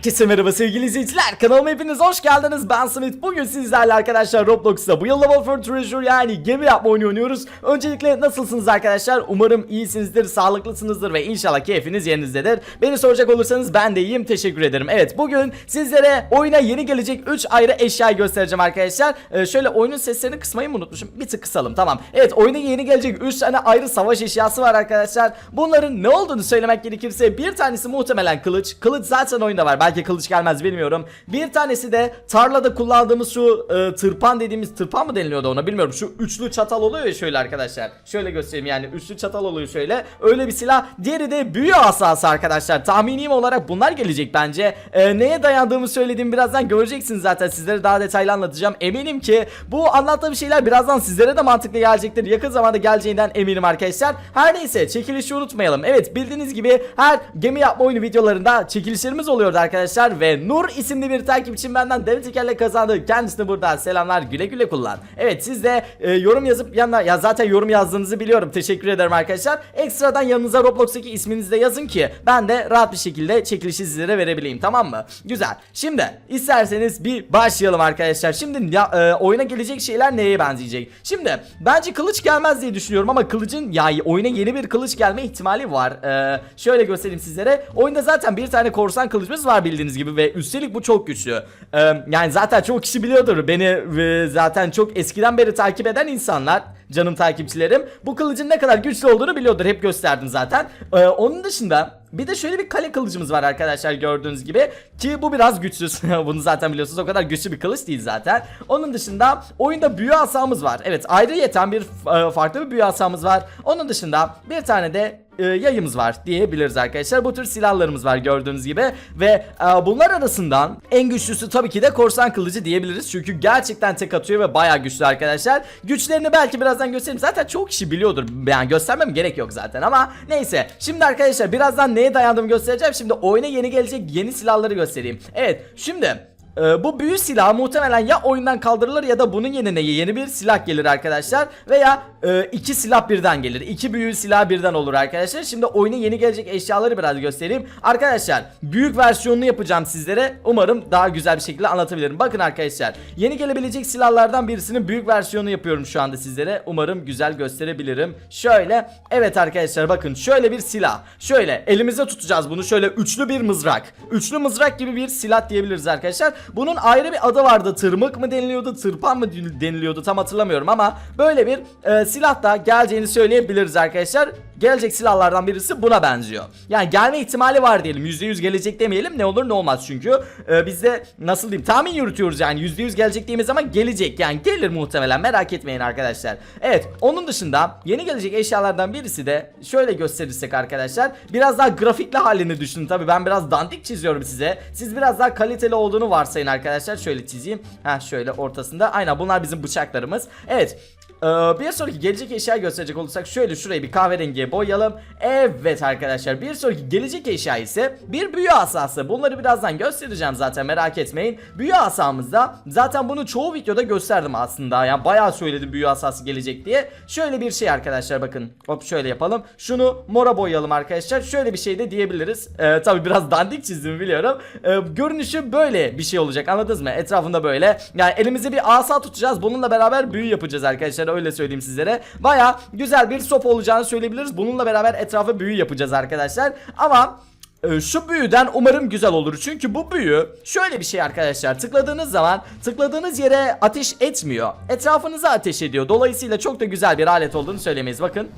Herkese merhaba sevgili izleyiciler. Kanalıma hepiniz hoş geldiniz. Ben Smith bugün sizlerle arkadaşlar Roblox'ta bu yıl Level for Treasure yani gemi yapma oyunu oynuyoruz. Öncelikle nasılsınız arkadaşlar? Umarım iyisinizdir sağlıklısınızdır ve inşallah keyfiniz yerinizdedir. Beni soracak olursanız ben de iyiyim. Teşekkür ederim. Evet bugün sizlere oyuna yeni gelecek 3 ayrı eşyayı göstereceğim arkadaşlar. Ee, Şöyle oyunun seslerini kısmayı mı unutmuşum? Bir tık kısalım tamam. Evet oyuna yeni gelecek 3 tane ayrı savaş eşyası var arkadaşlar. Bunların ne olduğunu söylemek gerekirse bir tanesi muhtemelen kılıç. Kılıç zaten oyunda var belki kılıç gelmez bilmiyorum. Bir tanesi de tarlada kullandığımız şu e, tırpan dediğimiz tırpan mı deniliyordu ona bilmiyorum. Şu üçlü çatal oluyor ya şöyle arkadaşlar. Şöyle göstereyim yani üçlü çatal oluyor şöyle. Öyle bir silah diğeri de büyü asası arkadaşlar. Tahminim olarak bunlar gelecek bence. E, Neye dayandığımı söylediğim birazdan göreceksiniz zaten. Sizlere daha detaylı anlatacağım. Eminim ki bu anlattığım şeyler birazdan sizlere de mantıklı gelecektir. Yakın zamanda geleceğinden eminim arkadaşlar. Her neyse çekilişi unutmayalım. Evet bildiğiniz gibi her gemi yapma oyunu videolarında çekilişlerimiz oluyordu arkadaşlar Ve Nur isimli bir takipçim benden dev tekerle kazandı. Kendisine buradan selamlar güle güle kullan. Evet siz de e, yorum yazıp yanına ya zaten yorum yazdığınızı biliyorum. Teşekkür ederim arkadaşlar. Ekstradan yanınıza Roblox'taki isminizi de yazın ki ben de rahat bir şekilde çekilişi sizlere verebileyim tamam mı? Güzel. Şimdi isterseniz bir başlayalım arkadaşlar. Şimdi ya, e, oyuna gelecek şeyler neye benzeyecek? Şimdi bence kılıç gelmez diye düşünüyorum ama kılıcın ya oyuna yeni bir kılıç gelme ihtimali var. Ee, Şöyle göstereyim sizlere. Oyunda zaten bir tane korsan kılıcımız var bildiğiniz gibi ve üstelik bu çok güçlü. Ee, Yani zaten çok kişi biliyordur. Beni e, zaten çok eskiden beri takip eden insanlar Canım takipçilerim bu kılıcın ne kadar güçlü olduğunu biliyordur. Hep gösterdim zaten. Ee, Onun dışında bir de şöyle bir kale kılıcımız var arkadaşlar gördüğünüz gibi ki bu biraz güçsüz. Bunu zaten biliyorsunuz o kadar güçlü bir kılıç değil zaten. Onun dışında oyunda büyü asamız var. Evet ayrıyeten bir e, farklı bir büyü asamız var. Onun dışında bir tane de e, yayımız var diyebiliriz arkadaşlar. Bu tür silahlarımız var gördüğünüz gibi ve e, bunlar arasından en güçlüsü tabii ki de korsan kılıcı diyebiliriz. Çünkü gerçekten tek atıyor ve bayağı güçlü arkadaşlar. Güçlerini belki birazdan göstereyim. Zaten çok kişi biliyordur. Yani göstermem gerek yok zaten ama neyse. Şimdi arkadaşlar birazdan neye dayandığımı göstereceğim. Şimdi oyuna yeni gelecek yeni silahları göstereyim. Evet şimdi ee, bu büyü silahı muhtemelen ya oyundan kaldırılır ya da bunun yerine yeni bir silah gelir arkadaşlar veya e, iki silah birden gelir. İki büyü silah birden olur arkadaşlar. Şimdi oyuna yeni gelecek eşyaları biraz göstereyim. Arkadaşlar büyük versiyonunu yapacağım sizlere. Umarım daha güzel bir şekilde anlatabilirim. Bakın arkadaşlar yeni gelebilecek silahlardan birisinin büyük versiyonu yapıyorum şu anda sizlere. Umarım güzel gösterebilirim. Şöyle evet arkadaşlar bakın şöyle bir silah. Şöyle elimize tutacağız bunu. Şöyle üçlü bir mızrak. Üçlü mızrak gibi bir silah diyebiliriz arkadaşlar bunun ayrı bir adı vardı. Tırmık mı deniliyordu, tırpan mı deniliyordu tam hatırlamıyorum ama böyle bir e, silah da geleceğini söyleyebiliriz arkadaşlar. Gelecek silahlardan birisi buna benziyor. Yani gelme ihtimali var diyelim. %100 gelecek demeyelim. Ne olur ne olmaz çünkü. E, biz de nasıl diyeyim tahmin yürütüyoruz yani. %100 gelecek dediğimiz zaman gelecek. Yani gelir muhtemelen merak etmeyin arkadaşlar. Evet onun dışında yeni gelecek eşyalardan birisi de şöyle gösterirsek arkadaşlar. Biraz daha grafikli halini düşünün. Tabi ben biraz dandik çiziyorum size. Siz biraz daha kaliteli olduğunu varsayın arkadaşlar. Şöyle çizeyim. Ha şöyle ortasında. Aynen bunlar bizim bıçaklarımız. Evet. Ee, bir sonraki gelecek eşya gösterecek olursak şöyle şurayı bir kahverengiye boyayalım. Evet arkadaşlar bir sonraki gelecek eşya ise bir büyü asası. Bunları birazdan göstereceğim zaten merak etmeyin. Büyü asamızda zaten bunu çoğu videoda gösterdim aslında. Yani bayağı söyledim büyü asası gelecek diye. Şöyle bir şey arkadaşlar bakın. Hop şöyle yapalım. Şunu mora boyayalım arkadaşlar. Şöyle bir şey de diyebiliriz. Ee, tabi biraz dandik çizdim biliyorum. Ee, görünüşü böyle bir şey olacak anladınız mı? Etrafında böyle. Yani elimizde bir asa tutacağız. Bununla beraber büyü yapacağız arkadaşlar öyle söyleyeyim sizlere. Baya güzel bir sop olacağını söyleyebiliriz. Bununla beraber etrafa büyü yapacağız arkadaşlar. Ama e, şu büyüden umarım güzel olur. Çünkü bu büyü şöyle bir şey arkadaşlar. Tıkladığınız zaman tıkladığınız yere ateş etmiyor. Etrafınıza ateş ediyor. Dolayısıyla çok da güzel bir alet olduğunu söylemeyiz. Bakın.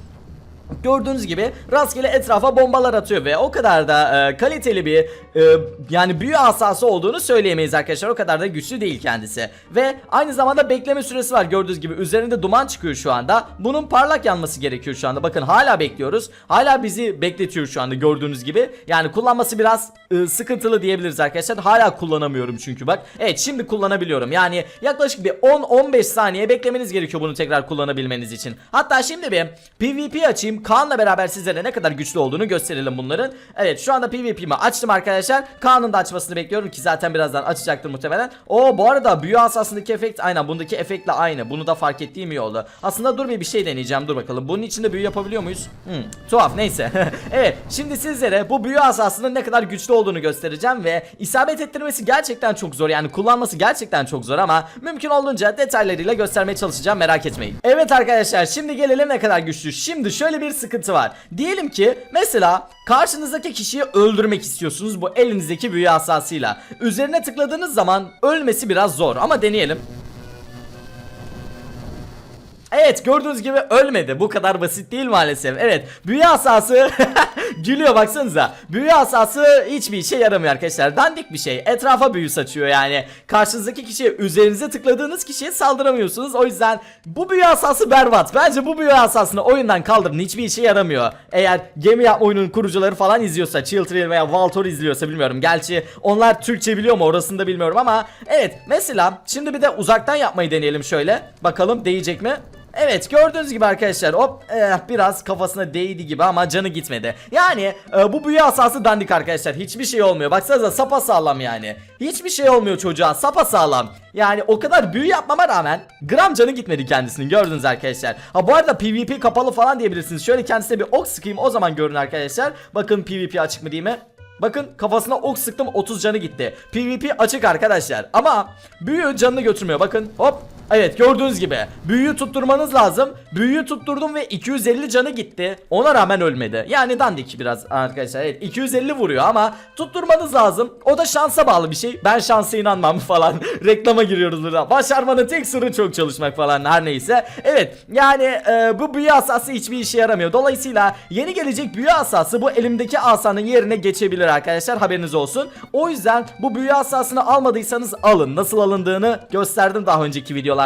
Gördüğünüz gibi rastgele etrafa bombalar atıyor ve o kadar da e, kaliteli bir e, yani büyü asası olduğunu söyleyemeyiz arkadaşlar. O kadar da güçlü değil kendisi. Ve aynı zamanda bekleme süresi var gördüğünüz gibi. Üzerinde duman çıkıyor şu anda. Bunun parlak yanması gerekiyor şu anda. Bakın hala bekliyoruz. Hala bizi bekletiyor şu anda gördüğünüz gibi. Yani kullanması biraz e, sıkıntılı diyebiliriz arkadaşlar. Hala kullanamıyorum çünkü bak. Evet şimdi kullanabiliyorum. Yani yaklaşık bir 10-15 saniye beklemeniz gerekiyor bunu tekrar kullanabilmeniz için. Hatta şimdi bir PvP açayım. Açayım. Kaan'la beraber sizlere ne kadar güçlü olduğunu gösterelim bunların. Evet şu anda PvP'mi açtım arkadaşlar. Kaan'ın da açmasını bekliyorum ki zaten birazdan açacaktır muhtemelen. O bu arada büyü asasındaki efekt aynen bundaki efektle aynı. Bunu da fark ettiğim iyi oldu. Aslında dur bir bir şey deneyeceğim dur bakalım. Bunun içinde büyü yapabiliyor muyuz? Hmm, tuhaf neyse. evet şimdi sizlere bu büyü asasının ne kadar güçlü olduğunu göstereceğim ve isabet ettirmesi gerçekten çok zor. Yani kullanması gerçekten çok zor ama mümkün olduğunca detaylarıyla göstermeye çalışacağım merak etmeyin. Evet arkadaşlar şimdi gelelim ne kadar güçlü. Şimdi şöyle bir sıkıntı var. Diyelim ki mesela karşınızdaki kişiyi öldürmek istiyorsunuz bu elinizdeki büyü asasıyla. Üzerine tıkladığınız zaman ölmesi biraz zor ama deneyelim. Evet gördüğünüz gibi ölmedi. Bu kadar basit değil maalesef. Evet büyü asası gülüyor baksanıza. Büyü asası hiçbir işe yaramıyor arkadaşlar. Dandik bir şey. Etrafa büyü saçıyor yani. Karşınızdaki kişiye üzerinize tıkladığınız kişiye saldıramıyorsunuz. O yüzden bu büyü asası berbat. Bence bu büyü asasını oyundan kaldırın. Hiçbir işe yaramıyor. Eğer gemi yapma oyunun kurucuları falan izliyorsa, Chiltrill veya Valtor izliyorsa bilmiyorum. Gerçi onlar Türkçe biliyor mu orasını da bilmiyorum ama evet mesela şimdi bir de uzaktan yapmayı deneyelim şöyle. Bakalım değecek mi? Evet gördüğünüz gibi arkadaşlar hop eh, biraz kafasına değdi gibi ama canı gitmedi. Yani eh, bu büyü asası dandik arkadaşlar hiçbir şey olmuyor. Baksanıza sapa sağlam yani. Hiçbir şey olmuyor çocuğa sapa sağlam. Yani o kadar büyü yapmama rağmen gram canı gitmedi kendisinin gördünüz arkadaşlar. Ha bu arada PvP kapalı falan diyebilirsiniz. Şöyle kendisine bir ok sıkayım o zaman görün arkadaşlar. Bakın PvP açık mı değil mi? Bakın kafasına ok sıktım 30 canı gitti. PvP açık arkadaşlar. Ama büyü canını götürmüyor. Bakın hop. Evet gördüğünüz gibi büyüyü tutturmanız lazım. Büyüyü tutturdum ve 250 canı gitti. Ona rağmen ölmedi. Yani dandik biraz arkadaşlar. Evet 250 vuruyor ama tutturmanız lazım. O da şansa bağlı bir şey. Ben şansa inanmam falan. Reklama giriyoruz burada. Başarmanın tek sırrı çok çalışmak falan her neyse. Evet yani e, bu büyü asası hiçbir işe yaramıyor. Dolayısıyla yeni gelecek büyü asası bu elimdeki asanın yerine geçebilir arkadaşlar haberiniz olsun. O yüzden bu büyü asasını almadıysanız alın. Nasıl alındığını gösterdim daha önceki videolarda.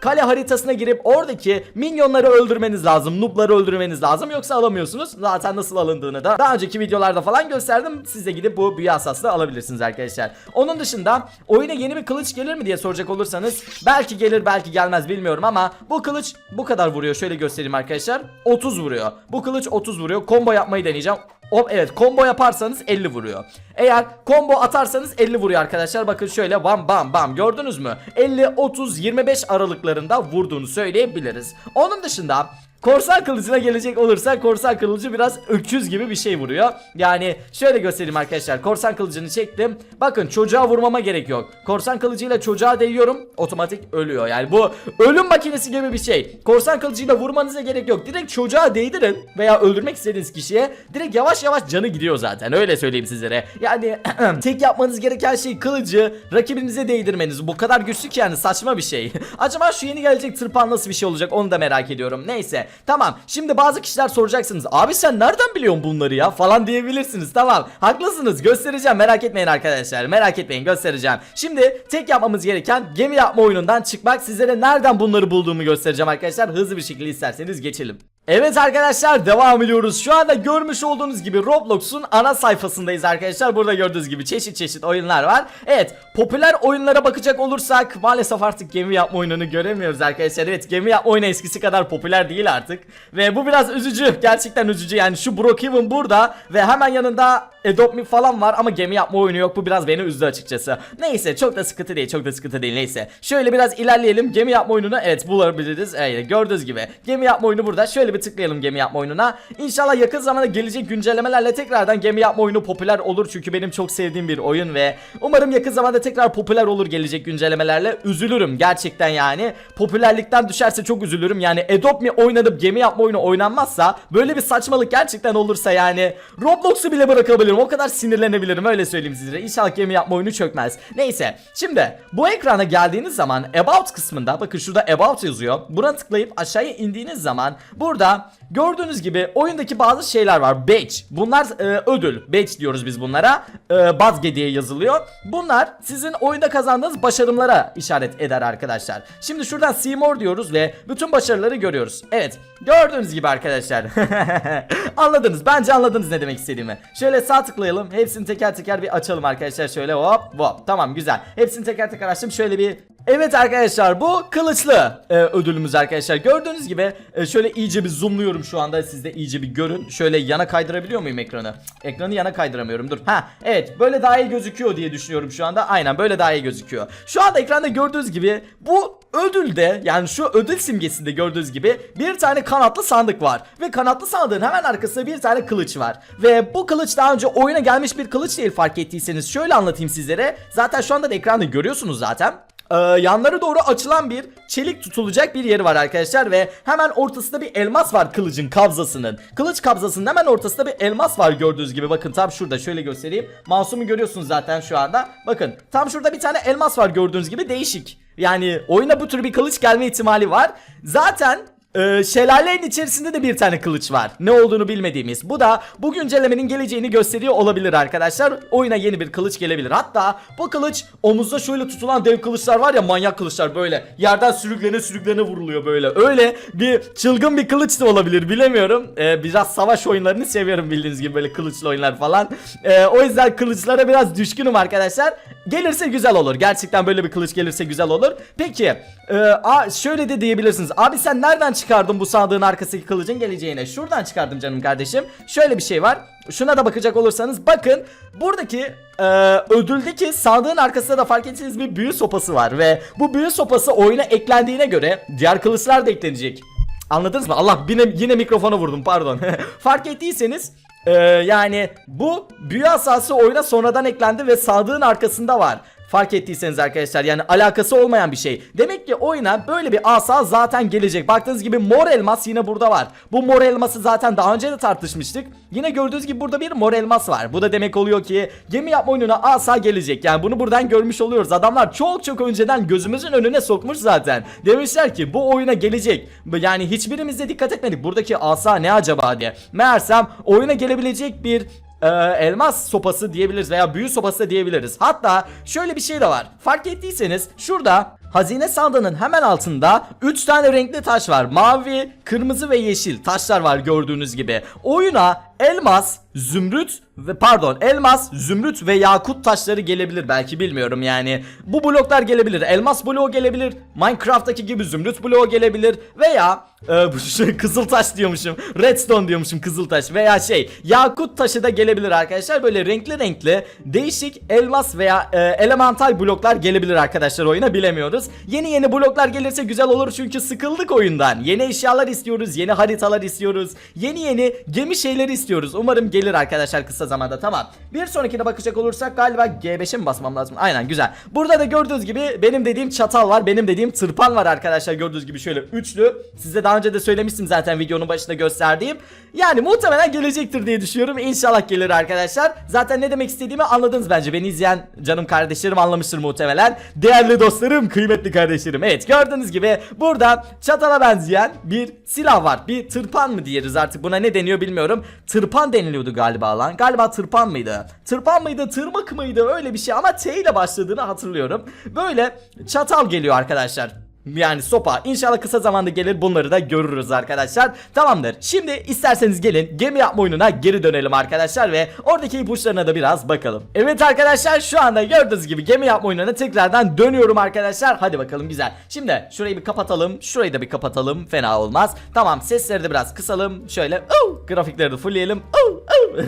Kale haritasına girip oradaki minyonları öldürmeniz lazım. Noob'ları öldürmeniz lazım. Yoksa alamıyorsunuz. Zaten nasıl alındığını da daha önceki videolarda falan gösterdim. Siz de gidip bu büyü asasını alabilirsiniz arkadaşlar. Onun dışında oyuna yeni bir kılıç gelir mi diye soracak olursanız belki gelir belki gelmez bilmiyorum ama bu kılıç bu kadar vuruyor. Şöyle göstereyim arkadaşlar. 30 vuruyor. Bu kılıç 30 vuruyor. Combo yapmayı deneyeceğim. Hop evet combo yaparsanız 50 vuruyor. Eğer combo atarsanız 50 vuruyor arkadaşlar. Bakın şöyle bam bam bam gördünüz mü? 50 30 25 aralıklarında vurduğunu söyleyebiliriz. Onun dışında Korsan kılıcına gelecek olursa korsan kılıcı biraz öküz gibi bir şey vuruyor. Yani şöyle göstereyim arkadaşlar. Korsan kılıcını çektim. Bakın çocuğa vurmama gerek yok. Korsan kılıcıyla çocuğa değiyorum. Otomatik ölüyor. Yani bu ölüm makinesi gibi bir şey. Korsan kılıcıyla vurmanıza gerek yok. Direkt çocuğa değdirin veya öldürmek istediğiniz kişiye direkt yavaş yavaş canı gidiyor zaten. Öyle söyleyeyim sizlere. Yani tek yapmanız gereken şey kılıcı rakibinize değdirmeniz. Bu kadar güçlü ki yani saçma bir şey. Acaba şu yeni gelecek tırpan nasıl bir şey olacak onu da merak ediyorum. Neyse. Tamam. Şimdi bazı kişiler soracaksınız. Abi sen nereden biliyorsun bunları ya? Falan diyebilirsiniz. Tamam. Haklısınız. Göstereceğim. Merak etmeyin arkadaşlar. Merak etmeyin. Göstereceğim. Şimdi tek yapmamız gereken gemi yapma oyunundan çıkmak. Sizlere nereden bunları bulduğumu göstereceğim arkadaşlar. Hızlı bir şekilde isterseniz geçelim. Evet arkadaşlar devam ediyoruz. Şu anda görmüş olduğunuz gibi Roblox'un ana sayfasındayız arkadaşlar. Burada gördüğünüz gibi çeşit çeşit oyunlar var. Evet popüler oyunlara bakacak olursak maalesef artık gemi yapma oyununu göremiyoruz arkadaşlar. Evet gemi yapma oyunu eskisi kadar popüler değil artık. Ve bu biraz üzücü. Gerçekten üzücü. Yani şu Brookhaven burada ve hemen yanında Adopt Me falan var ama gemi yapma oyunu yok. Bu biraz beni üzdü açıkçası. Neyse çok da sıkıntı değil. Çok da sıkıntı değil. Neyse. Şöyle biraz ilerleyelim. Gemi yapma oyununu evet bulabiliriz. Evet gördüğünüz gibi. Gemi yapma oyunu burada. Şöyle bir tıklayalım gemi yapma oyununa. İnşallah yakın zamanda gelecek güncellemelerle tekrardan gemi yapma oyunu popüler olur. Çünkü benim çok sevdiğim bir oyun ve umarım yakın zamanda tekrar popüler olur gelecek güncellemelerle. Üzülürüm gerçekten yani. Popülerlikten düşerse çok üzülürüm. Yani Adopt Me oynanıp gemi yapma oyunu oynanmazsa böyle bir saçmalık gerçekten olursa yani Roblox'u bile bırakabilirim. O kadar sinirlenebilirim öyle söyleyeyim sizlere. İnşallah gemi yapma oyunu çökmez. Neyse. Şimdi bu ekrana geldiğiniz zaman About kısmında bakın şurada About yazıyor. Buna tıklayıp aşağıya indiğiniz zaman burada gördüğünüz gibi oyundaki bazı şeyler var. Badge. Bunlar e, ödül. Badge diyoruz biz bunlara. E, Bazge diye yazılıyor. Bunlar sizin oyunda kazandığınız başarımlara işaret eder arkadaşlar. Şimdi şuradan see more diyoruz ve bütün başarıları görüyoruz. Evet. Gördüğünüz gibi arkadaşlar. anladınız. Bence anladınız ne demek istediğimi. Şöyle sağ tıklayalım. Hepsini teker teker bir açalım arkadaşlar. Şöyle hop hop. Tamam güzel. Hepsini teker teker açtım. Şöyle bir Evet arkadaşlar bu kılıçlı e, ödülümüz arkadaşlar. Gördüğünüz gibi e, şöyle iyice bir zoomluyorum şu anda. Siz de iyice bir görün. Şöyle yana kaydırabiliyor muyum ekranı? Ekranı yana kaydıramıyorum. Dur. Ha evet böyle daha iyi gözüküyor diye düşünüyorum şu anda. Aynen böyle daha iyi gözüküyor. Şu anda ekranda gördüğünüz gibi bu ödülde yani şu ödül simgesinde gördüğünüz gibi bir tane kanatlı sandık var. Ve kanatlı sandığın hemen arkasında bir tane kılıç var. Ve bu kılıç daha önce oyuna gelmiş bir kılıç değil fark ettiyseniz. Şöyle anlatayım sizlere. Zaten şu anda da ekranda görüyorsunuz zaten. Ee, yanları doğru açılan bir çelik tutulacak bir yeri var arkadaşlar ve hemen ortasında bir elmas var kılıcın kabzasının. Kılıç kabzasının hemen ortasında bir elmas var gördüğünüz gibi. Bakın tam şurada şöyle göstereyim. Masumu görüyorsunuz zaten şu anda. Bakın tam şurada bir tane elmas var gördüğünüz gibi değişik. Yani oyuna bu tür bir kılıç gelme ihtimali var. Zaten ee, şelalenin içerisinde de bir tane kılıç var. Ne olduğunu bilmediğimiz. Bu da bu güncellemenin geleceğini gösteriyor olabilir arkadaşlar. Oyuna yeni bir kılıç gelebilir. Hatta bu kılıç omuzda şöyle tutulan dev kılıçlar var ya manyak kılıçlar böyle. Yerden sürüklene sürüklene vuruluyor böyle. Öyle bir çılgın bir kılıç da olabilir bilemiyorum. Ee, biraz savaş oyunlarını seviyorum bildiğiniz gibi böyle kılıçlı oyunlar falan. Ee, o yüzden kılıçlara biraz düşkünüm arkadaşlar. Gelirse güzel olur. Gerçekten böyle bir kılıç gelirse güzel olur. Peki e, a, şöyle de diyebilirsiniz. Abi sen nereden çıkardın bu sandığın arkasındaki kılıcın geleceğine? Şuradan çıkardım canım kardeşim. Şöyle bir şey var. Şuna da bakacak olursanız bakın buradaki e, ödüldeki sandığın arkasında da fark ettiğiniz bir büyü sopası var ve bu büyü sopası oyuna eklendiğine göre diğer kılıçlar da eklenecek. Anladınız mı? Allah yine, yine mikrofona vurdum pardon. fark ettiyseniz ee, yani bu büyü asası oyuna sonradan eklendi ve sandığın arkasında var. Fark ettiyseniz arkadaşlar yani alakası olmayan bir şey. Demek ki oyuna böyle bir asa zaten gelecek. Baktığınız gibi mor elmas yine burada var. Bu mor elması zaten daha önce de tartışmıştık. Yine gördüğünüz gibi burada bir mor elmas var. Bu da demek oluyor ki gemi yapma oyununa asa gelecek. Yani bunu buradan görmüş oluyoruz. Adamlar çok çok önceden gözümüzün önüne sokmuş zaten. Demişler ki bu oyuna gelecek. Yani hiçbirimiz de dikkat etmedik. Buradaki asa ne acaba diye. Meğersem oyuna gelebilecek bir e, elmas sopası diyebiliriz veya büyü sopası da diyebiliriz. Hatta şöyle bir şey de var. Fark ettiyseniz şurada hazine sandığının hemen altında 3 tane renkli taş var. Mavi, kırmızı ve yeşil taşlar var gördüğünüz gibi. Oyuna elmas, zümrüt ve pardon elmas, zümrüt ve yakut taşları gelebilir belki bilmiyorum yani. Bu bloklar gelebilir. Elmas bloğu gelebilir. Minecraft'taki gibi zümrüt bloğu gelebilir veya e, bu şey kızıl taş diyormuşum. Redstone diyormuşum kızıl taş veya şey yakut taşı da gelebilir arkadaşlar. Böyle renkli renkli değişik elmas veya e, elemental bloklar gelebilir arkadaşlar oyuna bilemiyoruz. Yeni yeni bloklar gelirse güzel olur çünkü sıkıldık oyundan. Yeni eşyalar istiyoruz, yeni haritalar istiyoruz. Yeni yeni gemi şeyleri istiyoruz. Umarım gelir arkadaşlar kısa zamanda tamam. Bir sonrakine bakacak olursak galiba G5'e mi basmam lazım? Aynen güzel. Burada da gördüğünüz gibi benim dediğim çatal var. Benim dediğim tırpan var arkadaşlar. Gördüğünüz gibi şöyle üçlü. Size daha önce de söylemiştim zaten videonun başında gösterdiğim. Yani muhtemelen gelecektir diye düşünüyorum. İnşallah gelir arkadaşlar. Zaten ne demek istediğimi anladınız bence. Beni izleyen canım kardeşlerim anlamıştır muhtemelen. Değerli dostlarım, kıymetli kardeşlerim. Evet gördüğünüz gibi burada çatala benzeyen bir silah var. Bir tırpan mı diyeriz artık buna ne deniyor bilmiyorum. Tırpan deniliyordu galiba lan. Galiba tırpan mıydı? Tırpan mıydı, tırmık mıydı öyle bir şey ama T ile başladığını hatırlıyorum. Böyle çatal geliyor arkadaşlar. Yani sopa İnşallah kısa zamanda gelir bunları da görürüz arkadaşlar. Tamamdır. Şimdi isterseniz gelin gemi yapma oyununa geri dönelim arkadaşlar Ve oradaki ipuçlarına da biraz bakalım. Evet arkadaşlar şu anda gördüğünüz gibi gemi yapma oyununa tekrardan dönüyorum arkadaşlar. Hadi bakalım güzel. Şimdi şurayı bir kapatalım şurayı da bir kapatalım. Fena olmaz. Tamam sesleri de biraz kısalım. Şöyle oh, grafikleri de fullleyelim. Oh, oh.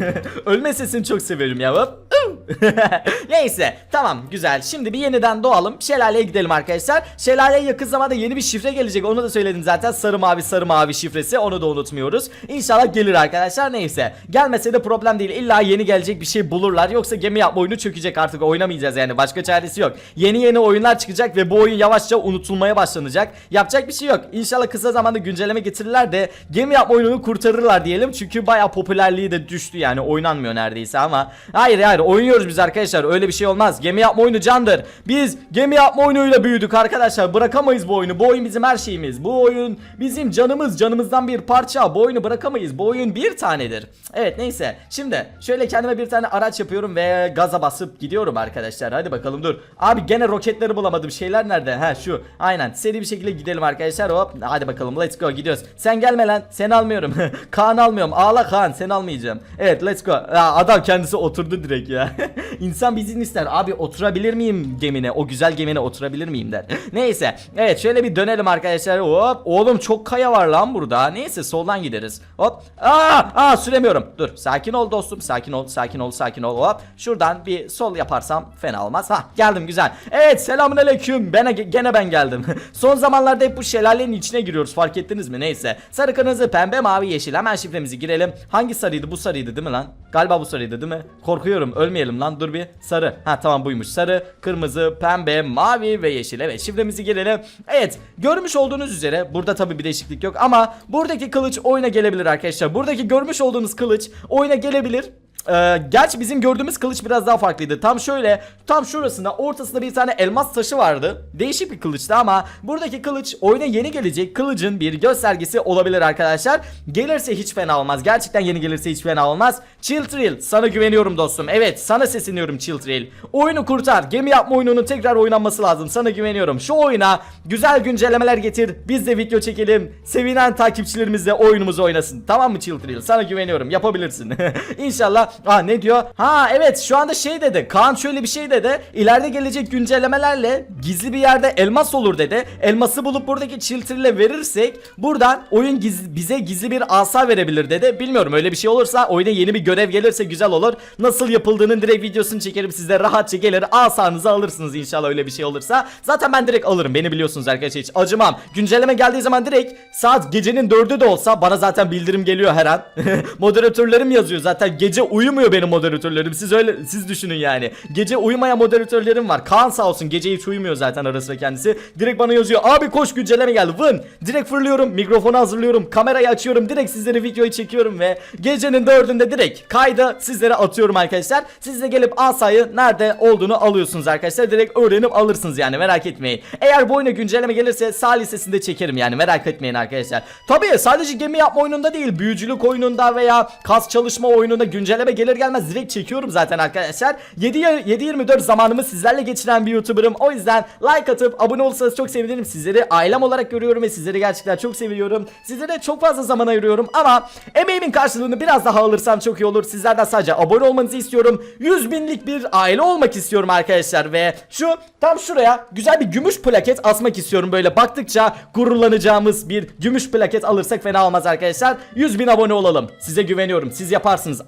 Ölme sesini çok severim ya hop. Neyse tamam güzel. Şimdi bir yeniden doğalım. Şelaleye gidelim arkadaşlar. Şelaleye yakın zamanda yeni bir şifre gelecek. Onu da söyledim zaten. Sarı mavi sarı mavi şifresi. Onu da unutmuyoruz. İnşallah gelir arkadaşlar. Neyse. Gelmese de problem değil. İlla yeni gelecek bir şey bulurlar. Yoksa gemi yapma oyunu çökecek artık. Oynamayacağız yani. Başka çaresi yok. Yeni yeni oyunlar çıkacak ve bu oyun yavaşça unutulmaya başlanacak. Yapacak bir şey yok. İnşallah kısa zamanda güncelleme getirirler de gemi yapma oyununu kurtarırlar diyelim. Çünkü baya popülerliği de düştü yani. Oynanmıyor neredeyse ama. Hayır hayır oynuyoruz biz arkadaşlar öyle bir şey olmaz. Gemi yapma oyunu candır. Biz gemi yapma oyunuyla büyüdük arkadaşlar bırakamayız bu oyunu. Bu oyun bizim her şeyimiz. Bu oyun bizim canımız canımızdan bir parça. Bu oyunu bırakamayız bu oyun bir tanedir. Evet neyse. Şimdi şöyle kendime bir tane araç yapıyorum ve gaza basıp gidiyorum arkadaşlar. Hadi bakalım dur. Abi gene roketleri bulamadım. Şeyler nerede? Ha şu. Aynen. Seri bir şekilde gidelim arkadaşlar. Hop. Hadi bakalım let's go. Gidiyoruz. Sen gelme lan. Seni almıyorum. Kaan almıyorum. Ağla Kaan. Seni almayacağım. Evet let's go. Ya, Adam kendisi oturdu direkt ya. İnsan bir izin ister. Abi oturabilir miyim gemine? O güzel gemine oturabilir miyim der. Neyse. Evet şöyle bir dönelim arkadaşlar. Hop. Oğlum çok kaya var lan burada. Neyse soldan gideriz. Hop. Aa, aa süremiyorum. Dur. Sakin ol dostum. Sakin ol. Sakin ol. Sakin ol. Hop. Şuradan bir sol yaparsam fena olmaz. Ha geldim güzel. Evet selamünaleyküm. Ben gene ben geldim. Son zamanlarda hep bu şelalenin içine giriyoruz. Fark ettiniz mi? Neyse. Sarı kırmızı pembe mavi yeşil. Hemen şifremizi girelim. Hangi sarıydı? Bu sarıydı değil mi lan? Galiba bu sarıydı değil mi? Korkuyorum. Ölmeyelim lan. Dur bir. Sarı. Ha tamam buymuş. Sarı, kırmızı, pembe, mavi ve yeşil. Evet şifremizi girelim. Evet. Görmüş olduğunuz üzere burada tabii bir değişiklik yok ama buradaki kılıç oyuna gelebilir arkadaşlar. Buradaki görmüş olduğunuz kılıç oyuna gelebilir. Ee, gerçi bizim gördüğümüz kılıç biraz daha farklıydı. Tam şöyle, tam şurasında ortasında bir tane elmas taşı vardı. Değişik bir kılıçtı ama buradaki kılıç oyuna yeni gelecek kılıcın bir göstergesi olabilir arkadaşlar. Gelirse hiç fena olmaz. Gerçekten yeni gelirse hiç fena olmaz. Chiltrill sana güveniyorum dostum. Evet sana sesleniyorum Chiltrill. Oyunu kurtar. Gemi yapma oyununun tekrar oynanması lazım. Sana güveniyorum. Şu oyuna güzel güncellemeler getir. Biz de video çekelim. Sevinen takipçilerimiz de oyunumuzu oynasın. Tamam mı Chiltrill? Sana güveniyorum. Yapabilirsin. İnşallah. Aa ne diyor? Ha evet şu anda şey dedi. Kaan şöyle bir şey dedi. İleride gelecek güncellemelerle gizli bir yerde elmas olur dedi. Elması bulup buradaki Chiltrill'e verirsek buradan oyun giz- bize gizli bir asa verebilir dedi. Bilmiyorum öyle bir şey olursa oyuna yeni bir görev gelirse güzel olur. Nasıl yapıldığının direkt videosunu çekerim size rahatça gelir asanızı alırsınız inşallah öyle bir şey olursa. Zaten ben direkt alırım beni biliyorsunuz arkadaşlar hiç acımam. Güncelleme geldiği zaman direkt saat gecenin dördü de olsa bana zaten bildirim geliyor her an. Moderatörlerim yazıyor zaten gece uyumuyor benim moderatörlerim siz öyle siz düşünün yani. Gece uyumayan moderatörlerim var. Kaan sağ olsun gece hiç uyumuyor zaten ara sıra kendisi. Direkt bana yazıyor abi koş güncelleme geldi vın. Direkt fırlıyorum mikrofonu hazırlıyorum kamerayı açıyorum direkt sizlere videoyu çekiyorum ve gecenin dördünde direkt kayda sizlere atıyorum arkadaşlar. Siz de gelip asayı nerede olduğunu alıyorsunuz arkadaşlar. Direkt öğrenip alırsınız yani merak etmeyin. Eğer bu oyuna güncelleme gelirse sağ listesinde çekerim yani merak etmeyin arkadaşlar. Tabii sadece gemi yapma oyununda değil büyücülük oyununda veya kas çalışma oyununda güncelleme gelir gelmez direkt çekiyorum zaten arkadaşlar. 7-24 zamanımı sizlerle geçiren bir YouTuber'ım. O yüzden like atıp abone olursanız çok sevinirim. Sizleri ailem olarak görüyorum ve sizleri gerçekten çok seviyorum. Sizlere çok fazla zaman ayırıyorum ama emeğimin karşılığını biraz daha alırsam çok iyi olur. Sizlerden sadece abone olmanızı istiyorum. 100 binlik bir aile olmak istiyorum arkadaşlar ve şu tam şuraya güzel bir gümüş plaket asmak istiyorum. Böyle baktıkça gururlanacağımız bir gümüş plaket alırsak fena olmaz arkadaşlar. 100 bin abone olalım. Size güveniyorum. Siz yaparsınız.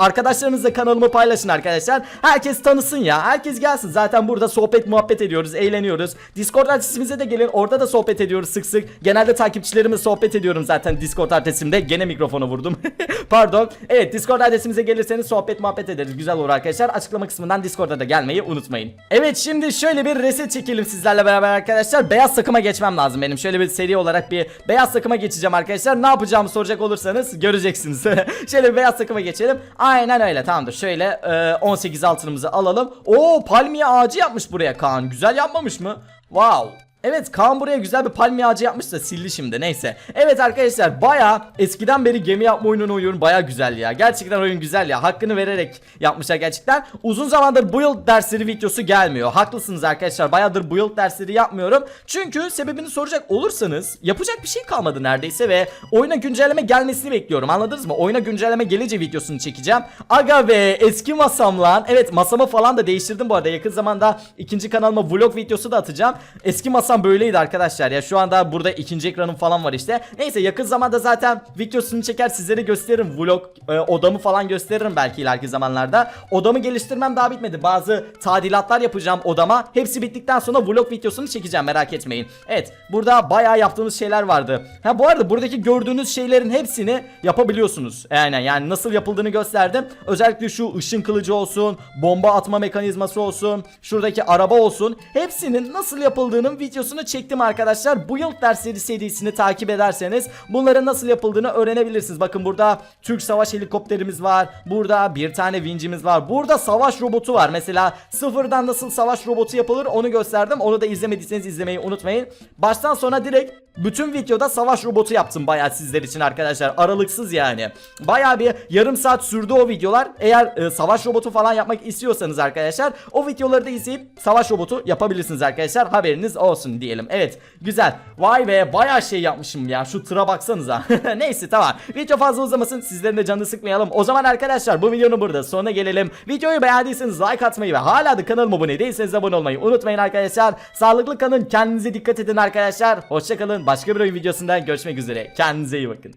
Arkadaşlarınızla kanalımı paylaşın arkadaşlar. Herkes tanısın ya. Herkes gelsin. Zaten burada sohbet muhabbet ediyoruz. Eğleniyoruz. Discord adresimize de gelin. Orada da sohbet ediyoruz sık sık. Genelde takipçilerimle sohbet ediyorum zaten Discord adresimde. Gene mikrofonu vurdum. Pardon. Evet Discord adresimize gelirseniz sohbet muhabbet ederiz. Güzel olur arkadaşlar. Açıklama kısmından Discord'a da gelmeyi unutmayın. Evet şimdi şöyle bir reset çekelim sizlerle beraber arkadaşlar. Beyaz takıma geçmem lazım benim. Şöyle bir seri olarak bir beyaz takıma geçeceğim arkadaşlar. Ne yapacağımı soracak olursanız göreceksiniz. şöyle bir beyaz takıma geçelim. Aynen öyle tamamdır. Şöyle e, 18 altınımızı alalım. Oo palmiye ağacı yapmış buraya Kaan. Güzel yapmamış mı? Wow. Evet Kaan buraya güzel bir palmiye ağacı yapmış da sildi şimdi neyse. Evet arkadaşlar baya eskiden beri gemi yapma oyununu oynuyorum baya güzel ya. Gerçekten oyun güzel ya. Hakkını vererek yapmışlar gerçekten. Uzun zamandır build dersleri videosu gelmiyor. Haklısınız arkadaşlar bayağıdır build dersleri yapmıyorum. Çünkü sebebini soracak olursanız yapacak bir şey kalmadı neredeyse ve oyuna güncelleme gelmesini bekliyorum. Anladınız mı? Oyuna güncelleme gelince videosunu çekeceğim. Aga be eski masam lan. Evet masamı falan da değiştirdim bu arada. Yakın zamanda ikinci kanalıma vlog videosu da atacağım. Eski masam böyleydi arkadaşlar ya. Şu anda burada ikinci ekranım falan var işte. Neyse yakın zamanda zaten videosunu çeker sizlere gösteririm. Vlog e, odamı falan gösteririm belki ileriki zamanlarda. Odamı geliştirmem daha bitmedi. Bazı tadilatlar yapacağım odama. Hepsi bittikten sonra vlog videosunu çekeceğim merak etmeyin. Evet burada bayağı yaptığımız şeyler vardı. Ha bu arada buradaki gördüğünüz şeylerin hepsini yapabiliyorsunuz. Aynen yani nasıl yapıldığını gösterdim. Özellikle şu ışın kılıcı olsun, bomba atma mekanizması olsun, şuradaki araba olsun. Hepsinin nasıl yapıldığının videosunu çektim arkadaşlar. Bu yıl dersleri serisini takip ederseniz bunların nasıl yapıldığını öğrenebilirsiniz. Bakın burada Türk savaş helikopterimiz var. Burada bir tane vincimiz var. Burada savaş robotu var. Mesela sıfırdan nasıl savaş robotu yapılır onu gösterdim. Onu da izlemediyseniz izlemeyi unutmayın. Baştan sona direkt bütün videoda savaş robotu yaptım bayağı sizler için arkadaşlar. Aralıksız yani. Bayağı bir yarım saat sürdü o videolar. Eğer e, savaş robotu falan yapmak istiyorsanız arkadaşlar o videoları da izleyip savaş robotu yapabilirsiniz arkadaşlar. Haberiniz olsun. Yapmışım diyelim. Evet güzel. Vay be bayağı şey yapmışım ya. Şu tıra baksanıza. Neyse tamam. Video fazla uzamasın. Sizlerin de canını sıkmayalım. O zaman arkadaşlar bu videonun burada sonuna gelelim. Videoyu beğendiyseniz like atmayı ve hala da kanalıma abone değilseniz abone olmayı unutmayın arkadaşlar. Sağlıklı kalın. Kendinize dikkat edin arkadaşlar. Hoşçakalın. Başka bir oyun videosunda görüşmek üzere. Kendinize iyi bakın.